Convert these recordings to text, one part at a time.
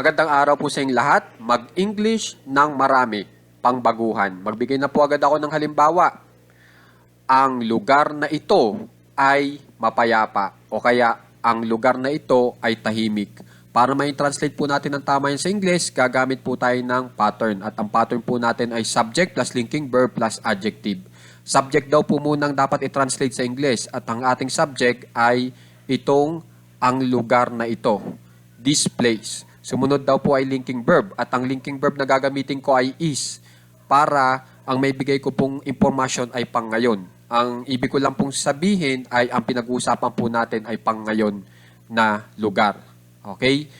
Magandang araw po sa inyong lahat. Mag-English ng marami, pangbaguhan. Magbigay na po agad ako ng halimbawa. Ang lugar na ito ay mapayapa o kaya ang lugar na ito ay tahimik. Para may translate po natin ng tama yan sa English, gagamit po tayo ng pattern. At ang pattern po natin ay subject plus linking verb plus adjective. Subject daw po munang dapat i-translate sa English at ang ating subject ay itong ang lugar na ito. This place. Sumunod daw po ay linking verb at ang linking verb na gagamitin ko ay is para ang may bigay ko pong impormasyon ay pang ngayon. Ang ibig ko lang pong sabihin ay ang pinag-uusapan po natin ay pang ngayon na lugar. Okay?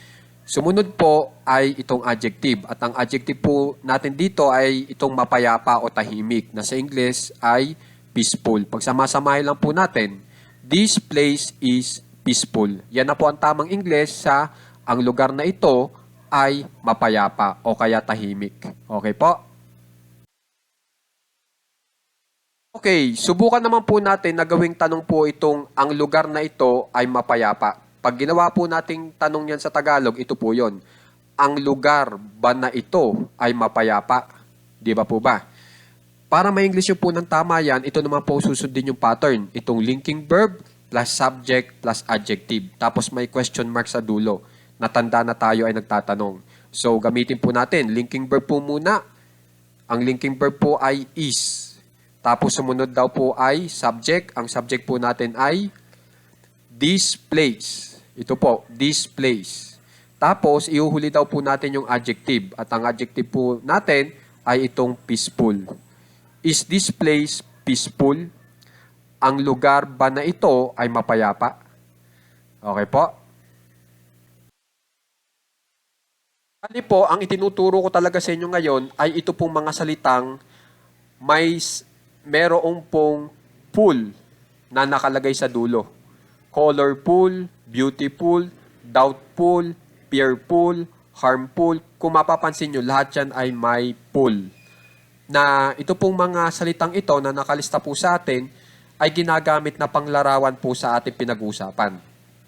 Sumunod po ay itong adjective at ang adjective po natin dito ay itong mapayapa o tahimik na sa English ay peaceful. Pagsamasamahin lang po natin, this place is peaceful. Yan na po ang tamang English sa ang lugar na ito ay mapayapa o kaya tahimik. Okay po? Okay, subukan naman po natin na gawing tanong po itong ang lugar na ito ay mapayapa. Pag ginawa po nating tanong yan sa Tagalog, ito po yon. Ang lugar ba na ito ay mapayapa? Di ba po ba? Para ma-English po ng tama yan, ito naman po susundin yung pattern. Itong linking verb plus subject plus adjective. Tapos may question mark sa dulo. Natanda na tayo ay nagtatanong. So, gamitin po natin. Linking verb po muna. Ang linking verb po ay is. Tapos sumunod daw po ay subject. Ang subject po natin ay this place. Ito po, this place. Tapos, iuhuli daw po natin yung adjective. At ang adjective po natin ay itong peaceful. Is this place peaceful? Ang lugar ba na ito ay mapayapa? Okay po? Bali po, ang itinuturo ko talaga sa inyo ngayon ay ito pong mga salitang may merong pong pool na nakalagay sa dulo. Colorful, beautiful, doubtful, fearful, harmful. Kung mapapansin nyo, lahat yan ay may pool. Na ito pong mga salitang ito na nakalista po sa atin ay ginagamit na panglarawan po sa ating pinag-uusapan.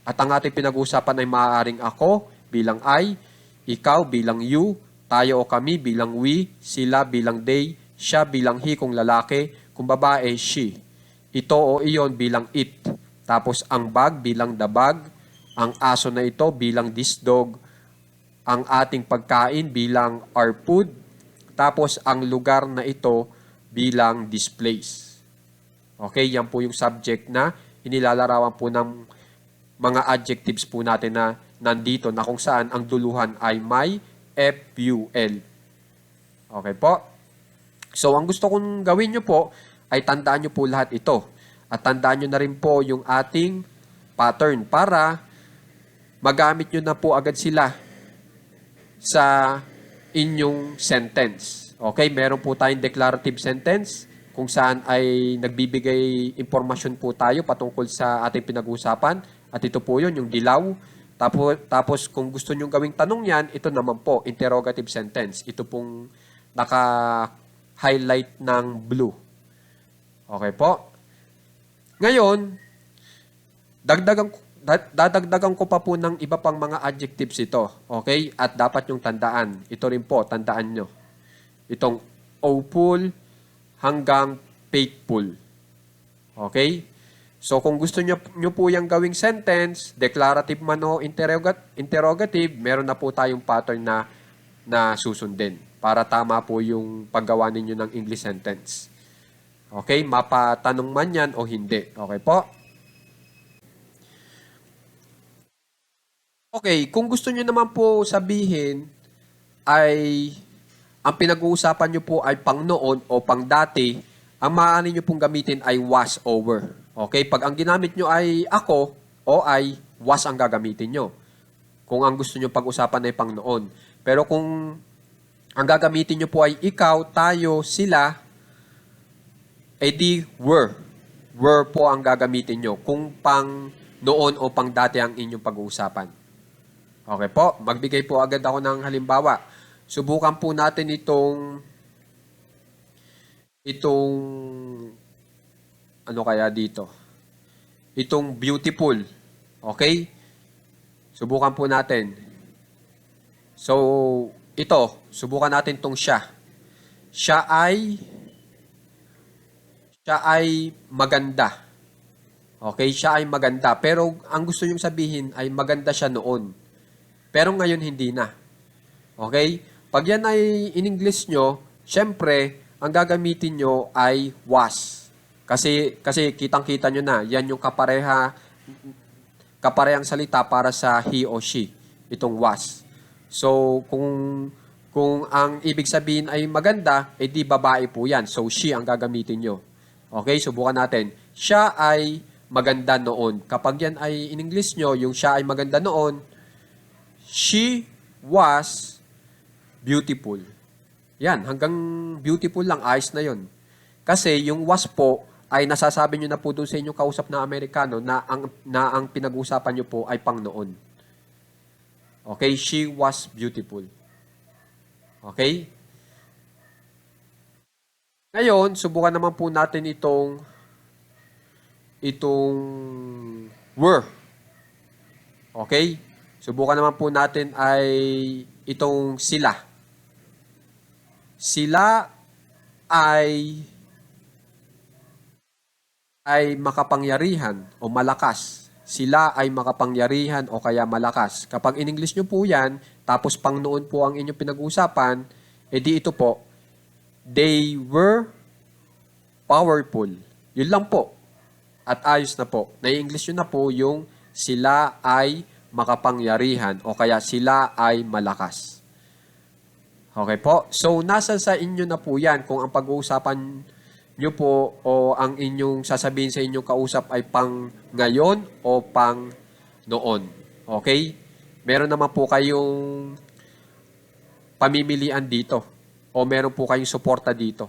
At ang ating pinag-uusapan ay maaaring ako bilang I, ikaw bilang you, tayo o kami bilang we, sila bilang they, siya bilang he kung lalaki, kung babae, she. Ito o iyon bilang it. Tapos ang bag bilang the bag, ang aso na ito bilang this dog, ang ating pagkain bilang our food, tapos ang lugar na ito bilang this place. Okay, yan po yung subject na inilalarawan po ng mga adjectives po natin na nandito na kung saan ang duluhan ay may FUL. Okay po? So, ang gusto kong gawin nyo po ay tandaan nyo po lahat ito. At tandaan nyo na rin po yung ating pattern para magamit nyo na po agad sila sa inyong sentence. Okay, meron po tayong declarative sentence kung saan ay nagbibigay impormasyon po tayo patungkol sa ating pinag-uusapan. At ito po yun, yung dilaw. Tapos, tapos kung gusto nyo gawing tanong yan, ito naman po, interrogative sentence. Ito pong naka-highlight ng blue. Okay po? Ngayon, dagdagan dadagdagan ko pa po ng iba pang mga adjectives ito. Okay? At dapat yung tandaan. Ito rin po, tandaan nyo. Itong hopeful hanggang faithful. Okay? So kung gusto nyo, nyo po yung gawing sentence, declarative man o interrogat- interrogative, meron na po tayong pattern na, na susundin para tama po yung paggawa ninyo ng English sentence. Okay? Mapatanong man yan o hindi. Okay po? Okay, kung gusto nyo naman po sabihin ay ang pinag-uusapan nyo po ay pang noon o pang dati, ang maaari nyo pong gamitin ay was over. Okay, pag ang ginamit nyo ay ako o ay was ang gagamitin nyo. Kung ang gusto nyo pag-usapan ay pang noon. Pero kung ang gagamitin nyo po ay ikaw, tayo, sila, edi were. Were po ang gagamitin nyo. Kung pang noon o pang dati ang inyong pag-uusapan. Okay po, magbigay po agad ako ng halimbawa. Subukan po natin itong itong ano kaya dito? Itong beautiful. Okay? Subukan po natin. So, ito, subukan natin tong siya. Siya ay siya ay maganda. Okay, siya ay maganda. Pero ang gusto nyong sabihin ay maganda siya noon. Pero ngayon hindi na. Okay? Pag yan ay in English nyo, syempre, ang gagamitin nyo ay was. Kasi, kasi kitang-kita nyo na, yan yung kapareha, kaparehang salita para sa he or she. Itong was. So, kung kung ang ibig sabihin ay maganda, edi babae po yan. So, she ang gagamitin nyo. Okay, subukan natin. Siya ay maganda noon. Kapag yan ay in English nyo, yung siya ay maganda noon, she was beautiful. Yan, hanggang beautiful lang, ayos na yon. Kasi yung was po, ay nasasabi nyo na po doon sa inyong kausap na Amerikano na ang, na ang pinag-uusapan nyo po ay pang noon. Okay, she was beautiful. Okay? Ngayon, subukan naman po natin itong itong were. Okay? Subukan naman po natin ay itong sila. Sila ay ay makapangyarihan o malakas. Sila ay makapangyarihan o kaya malakas. Kapag in English nyo po yan, tapos pang noon po ang inyong pinag-uusapan, edi ito po, they were powerful. Yun lang po. At ayos na po. Na-English nyo na po yung sila ay makapangyarihan o kaya sila ay malakas. Okay po? So, nasa sa inyo na po yan kung ang pag-uusapan nyo po o ang inyong sasabihin sa inyong kausap ay pang ngayon o pang noon. Okay? Meron naman po kayong pamimilian dito o meron po kayong suporta dito.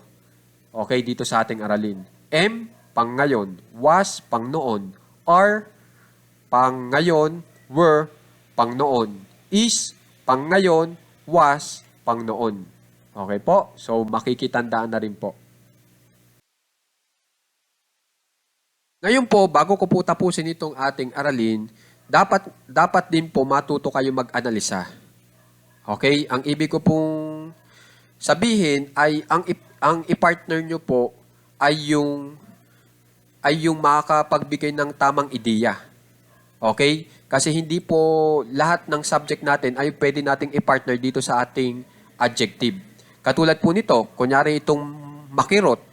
Okay, dito sa ating aralin. M, pang ngayon. Was, pang noon. R, pang ngayon. Were, pang noon. Is, pang ngayon. Was, pang noon. Okay po? So, makikitandaan na rin po. Ngayon po, bago ko po tapusin itong ating aralin, dapat dapat din po matuto kayo mag-analisa. Okay? Ang ibig ko pong sabihin ay ang ang i-partner nyo po ay yung ay yung makakapagbigay ng tamang ideya. Okay? Kasi hindi po lahat ng subject natin ay pwede nating i-partner dito sa ating adjective. Katulad po nito, kunyari itong makirot.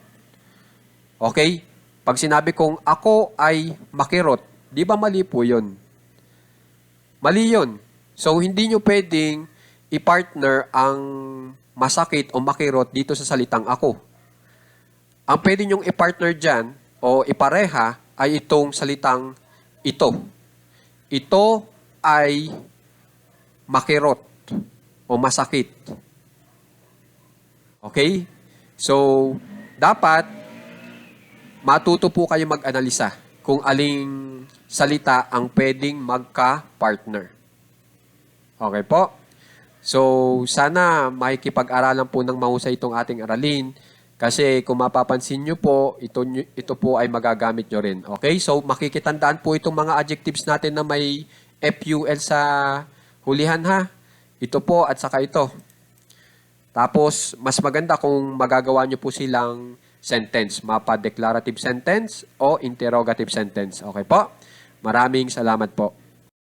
Okay? Pag sinabi kong ako ay makirot, di ba mali po yun? Mali yun. So, hindi nyo pwedeng i-partner ang masakit o makirot dito sa salitang ako. Ang pwede nyong i-partner dyan o ipareha ay itong salitang ito. Ito ay makirot o masakit. Okay? So, dapat matuto po kayo mag-analisa kung aling salita ang pwedeng magka-partner. Okay po? So, sana makikipag-aralan po ng mahusay itong ating aralin kasi kung mapapansin nyo po, ito, ito po ay magagamit nyo rin. Okay? So, makikitandaan po itong mga adjectives natin na may FUL sa hulihan ha. Ito po at saka ito. Tapos, mas maganda kung magagawa nyo po silang sentence, mapa declarative sentence o interrogative sentence. Okay po? Maraming salamat po.